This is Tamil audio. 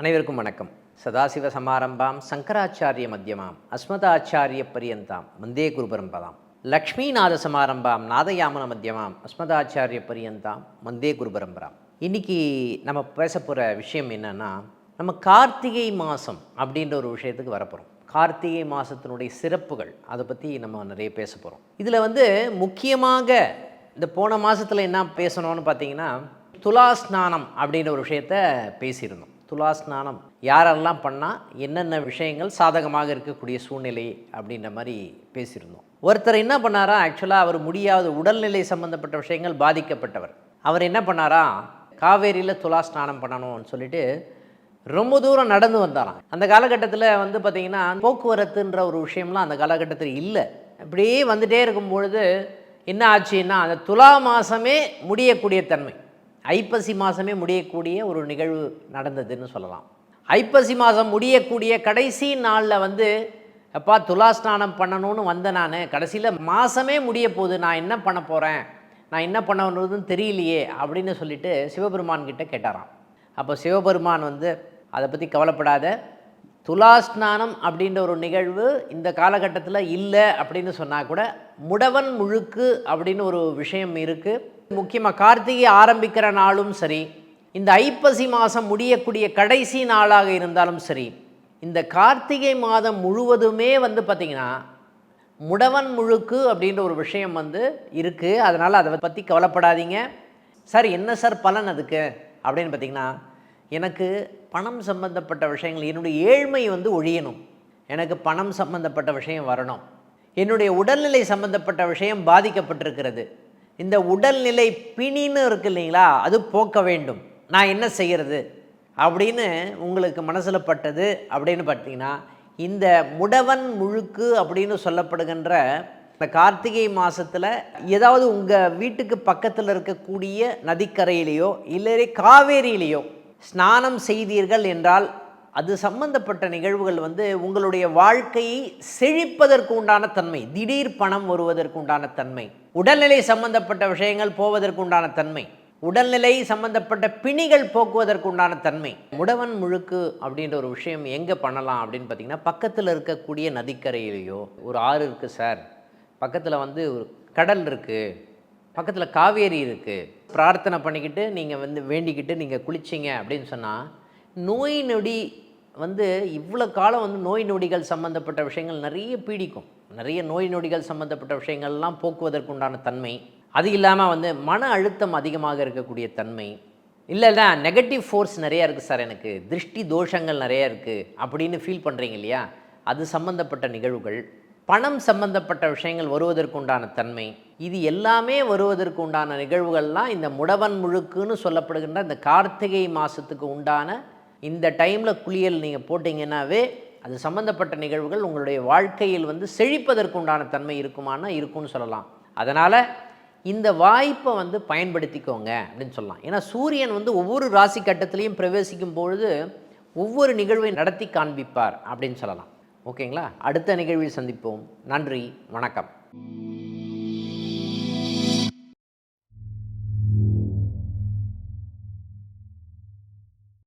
அனைவருக்கும் வணக்கம். சதாசிவ சமாரம்பாம் சங்கராச்சாரிய மத்தியமாம் அஸ்மதாச்சாரிய பரியந்தாம் வந்தே குரு பரம்பதாம். லக்ஷ்மிநாத சமாரம்பாம் நாதயாமன மத்தியமாம் அஸ்மதாச்சாரிய பரியந்தாம் வந்தே குரு பரம்பராம். இன்னைக்கு நம்ம பேச போகிற விஷயம் என்னென்னா நம்ம கார்த்திகை மாதம் அப்படின்ற ஒரு விஷயத்துக்கு வரப்போகிறோம் கார்த்திகை மாதத்தினுடைய சிறப்புகள் அதை பற்றி நம்ம நிறைய பேச போகிறோம் இதில் வந்து முக்கியமாக இந்த போன மாதத்தில் என்ன பேசணும்னு பார்த்தீங்கன்னா துலா ஸ்நானம் அப்படின்ற ஒரு விஷயத்த பேசியிருந்தோம். துலா ஸ்நானம் யாரெல்லாம் பண்ணால் என்னென்ன விஷயங்கள் சாதகமாக இருக்கக்கூடிய சூழ்நிலை அப்படின்ற மாதிரி பேசியிருந்தோம். ஒருத்தர் என்ன பண்ணாரா ஆக்சுவலாக அவர் முடியாத உடல்நிலை சம்மந்தப்பட்ட விஷயங்கள் பாதிக்கப்பட்டவர். அவர் என்ன பண்ணாரா காவேரியில் துலா ஸ்நானம் பண்ணணும்னு சொல்லிட்டு ரொம்ப தூரம் நடந்து வந்தாராம். அந்த காலகட்டத்தில் வந்து பார்த்திங்கன்னா போக்குவரத்துன்ற ஒரு விஷயம்லாம் அந்த காலகட்டத்தில் இல்லை. அப்படியே வந்துகிட்டே இருக்கும் பொழுது என்ன ஆச்சுன்னா அந்த துலா மாதமே முடியக்கூடிய தன்மை. ஐப்பசி மாதமே முடியக்கூடிய ஒரு நிகழ்வு நடந்ததுன்னு சொல்லலாம். ஐப்பசி மாதம் முடியக்கூடிய கடைசி நாளில் வந்து அப்பா துலாஸ்நானம் பண்ணணும்னு வந்தேன் நான். கடைசியில் மாதமே முடிய போகுது. நான் என்ன பண்ண போகிறேன் நான் என்ன பண்ணணுன்றதுன்னு தெரியலையே அப்படின்னு சொல்லிட்டு சிவபெருமான் கிட்ட கேட்டாராம். அப்போ சிவபெருமான் வந்து அதை பற்றி கவலைப்படாத. துலாஸ்நானம் அப்படின்ற ஒரு நிகழ்வு இந்த காலகட்டத்தில் இல்லை அப்படின்னு சொன்னால் கூட முடவன் முழுக்கு அப்படின்னு ஒரு விஷயம் இருக்குது முக்கியமாக கார்த்திகை ஆரம்பிக்கிற நாளும் சரி இந்த ஐப்பசி மாதம் முடியக்கூடிய கடைசி நாளாக இருந்தாலும் சரி இந்த கார்த்திகை மாதம் முழுவதுமே வந்து பார்த்திங்கன்னா முடவன் முழுக்கு அப்படின்ற ஒரு விஷயம் வந்து இருக்குது அதனால் அதை பற்றி கவலைப்படாதீங்க. சார் என்ன சார் பலன் அதுக்கு? அப்படின்னு பார்த்தீங்கன்னா எனக்கு பணம் சம்பந்தப்பட்ட விஷயங்கள் என்னுடைய ஏழ்மை வந்து ஒழியணும். எனக்கு பணம் சம்பந்தப்பட்ட விஷயம் வரணும். என்னுடைய உடல்நிலை சம்பந்தப்பட்ட விஷயம் பாதிக்கப்பட்டிருக்கிறது. இந்த உடல்நிலை பிணின்னு இருக்கு இல்லைங்களா அது போக்க வேண்டும். நான் என்ன செய்கிறது அப்படின்னு உங்களுக்கு மனசில் பட்டது அப்படின்னு பார்த்தீங்கன்னா இந்த முடவன் முழுக்கு அப்படின்னு சொல்லப்படுகின்ற இந்த கார்த்திகை மாதத்தில் ஏதாவது உங்கள் வீட்டுக்கு பக்கத்தில் இருக்கக்கூடிய நதிக்கரையிலேயோ இல்லை காவேரியிலையோ ஸ்நானம் செய்தீர்கள் என்றால் அது சம்பந்தப்பட்ட நிகழ்வுகள் வந்து உங்களுடைய வாழ்க்கையை செழிப்பதற்கு உண்டான தன்மை திடீர் பணம் வருவதற்கு உண்டான தன்மை உடல்நிலை சம்பந்தப்பட்ட விஷயங்கள் போவதற்கு உண்டான தன்மை உடல்நிலை சம்பந்தப்பட்ட பிணிகள் போக்குவதற்கு உண்டான தன்மை. முடவன் முழுக்கு அப்படின்ற ஒரு விஷயம் எங்கே பண்ணலாம் அப்படின்னு பார்த்தீங்கன்னா பக்கத்தில் இருக்கக்கூடிய நதிக்கரையிலையோ ஒரு ஆறு இருக்குது சார் பக்கத்தில் வந்து ஒரு கடல் இருக்குது பக்கத்தில் காவேரி இருக்குது பிரார்த்தனை பண்ணிக்கிட்டு நீங்கள் வந்து வேண்டிக்கிட்டு நீங்கள் குளிச்சிங்க அப்படின்னு சொன்னால் நோய் நொடி வந்து இவ்வளோ காலம் வந்து நோய் நொடிகள் சம்மந்தப்பட்ட விஷயங்கள் நிறைய பீடிக்கும். நிறைய நோய் நொடிகள் சம்மந்தப்பட்ட விஷயங்கள்லாம் போக்குவதற்கு உண்டான தன்மை. அது இல்லாமல் வந்து மன அழுத்தம் அதிகமாக இருக்கக்கூடிய தன்மை. இல்லைல்ல நெகட்டிவ் ஃபோர்ஸ் நிறையா இருக்குது சார் எனக்கு. திருஷ்டி தோஷங்கள் நிறையா இருக்குது அப்படின்னு ஃபீல் பண்ணுறீங்க இல்லையா? அது சம்மந்தப்பட்ட நிகழ்வுகள். பணம் சம்பந்தப்பட்ட விஷயங்கள் வருவதற்கு உண்டான தன்மை. இது எல்லாமே வருவதற்கு உண்டான நிகழ்வுகள்லாம் இந்த முடவன் முழுக்குன்னு சொல்லப்படுகின்ற இந்த கார்த்திகை மாதத்துக்கு உண்டான இந்த டைமில் குளியல் நீங்கள் போட்டிங்கன்னாவே அது சம்மந்தப்பட்ட நிகழ்வுகள் உங்களுடைய வாழ்க்கையில் வந்து செழிப்பதற்குண்டான தன்மை இருக்குமானா இருக்கும்னு சொல்லலாம். அதனால் இந்த வாய்ப்பை வந்து பயன்படுத்திக்கோங்க அப்படின்னு சொல்லலாம். ஏன்னா சூரியன் வந்து ஒவ்வொரு ராசி கட்டத்திலையும் பிரவேசிக்கும் பொழுது ஒவ்வொரு நிகழ்வை நடத்தி காண்பிப்பார் அப்படின்னு சொல்லலாம். ஓகேங்களா? அடுத்த நிகழ்வில் சந்திப்போம். நன்றி. வணக்கம்.